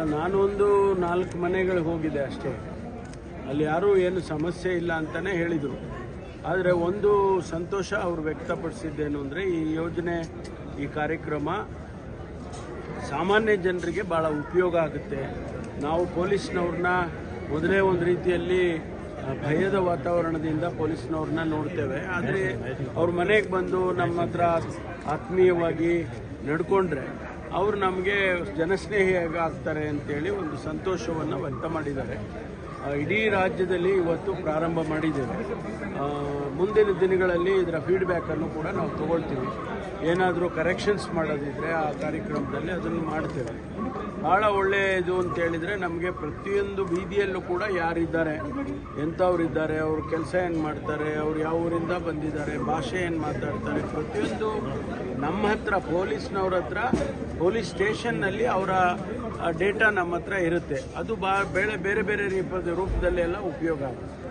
ಅಲ್ಲ, ನಾನೊಂದು ನಾಲ್ಕು ಮನೆಗಳಿಗೆ ಹೋಗಿದ್ದೆ ಅಷ್ಟೇ. ಅಲ್ಲಿ ಯಾರೂ ಏನು ಸಮಸ್ಯೆ ಇಲ್ಲ ಅಂತಲೇ ಹೇಳಿದರು. ಆದರೆ ಒಂದು ಸಂತೋಷ ಅವರು ವ್ಯಕ್ತಪಡಿಸಿದ್ದೇನು ಅಂದರೆ, ಈ ಯೋಜನೆ, ಈ ಕಾರ್ಯಕ್ರಮ ಸಾಮಾನ್ಯ ಜನರಿಗೆ ಭಾಳ ಉಪಯೋಗ ಆಗುತ್ತೆ. ನಾವು ಪೊಲೀಸ್ನವ್ರನ್ನ ಮೊದಲೇ ಒಂದು ರೀತಿಯಲ್ಲಿ ಭಯದ ವಾತಾವರಣದಿಂದ ಪೊಲೀಸ್ನವ್ರನ್ನ ನೋಡ್ತೇವೆ. ಆದರೆ ಅವ್ರ ಮನೆಗೆ ಬಂದು ನಮ್ಮ ಹತ್ರ ಆತ್ಮೀಯವಾಗಿ ನಡ್ಕೊಂಡ್ರೆ ಅವರು ನಮಗೆ ಜನಸ್ನೇಹಿಯಾಗಿ ಆಗ್ತಾರೆ ಅಂತೇಳಿ ಒಂದು ಸಂತೋಷವನ್ನು ವ್ಯಕ್ತ ಮಾಡಿದ್ದಾರೆ. ಇಡೀ ರಾಜ್ಯದಲ್ಲಿ ಇವತ್ತು ಪ್ರಾರಂಭ ಮಾಡಿದ್ದೇವೆ. ಮುಂದಿನ ದಿನಗಳಲ್ಲಿ ಇದರ ಫೀಡ್ಬ್ಯಾಕನ್ನು ಕೂಡ ನಾವು ತಗೊಳ್ತೀವಿ. ಏನಾದರೂ ಕರೆಕ್ಷನ್ಸ್ ಮಾಡೋದಿದ್ರೆ ಆ ಕಾರ್ಯಕ್ರಮದಲ್ಲಿ ಅದನ್ನು ಮಾಡ್ತೇವೆ. ಭಾಳ ಒಳ್ಳೆಯದು ಅಂತ ಹೇಳಿದರೆ ನಮಗೆ ಪ್ರತಿಯೊಂದು ಬೀದಿಯಲ್ಲೂ ಕೂಡ ಯಾರಿದ್ದಾರೆ, ಎಂಥವ್ರಿದ್ದಾರೆ, ಅವ್ರ ಕೆಲಸ ಏನು ಮಾಡ್ತಾರೆ, ಅವ್ರು ಯಾವ ಊರಿಂದ ಬಂದಿದ್ದಾರೆ, ಭಾಷೆ ಏನು ಮಾತಾಡ್ತಾರೆ, ಪ್ರತಿಯೊಂದು ನಮ್ಮ ಹತ್ರ ಪೊಲೀಸ್ನವ್ರ ಹತ್ರ, ಪೊಲೀಸ್ ಸ್ಟೇಷನ್ನಲ್ಲಿ ಅವರ ಡೇಟಾ ನಮ್ಮ ಹತ್ರ ಇರುತ್ತೆ. ಅದು ಬಾ ಬೇರೆ ಬೇರೆ ಬೇರೆ ರೂಪದಲ್ಲಿ ರೂಪದಲ್ಲೆಲ್ಲ ಉಪಯೋಗ ಆಗುತ್ತೆ.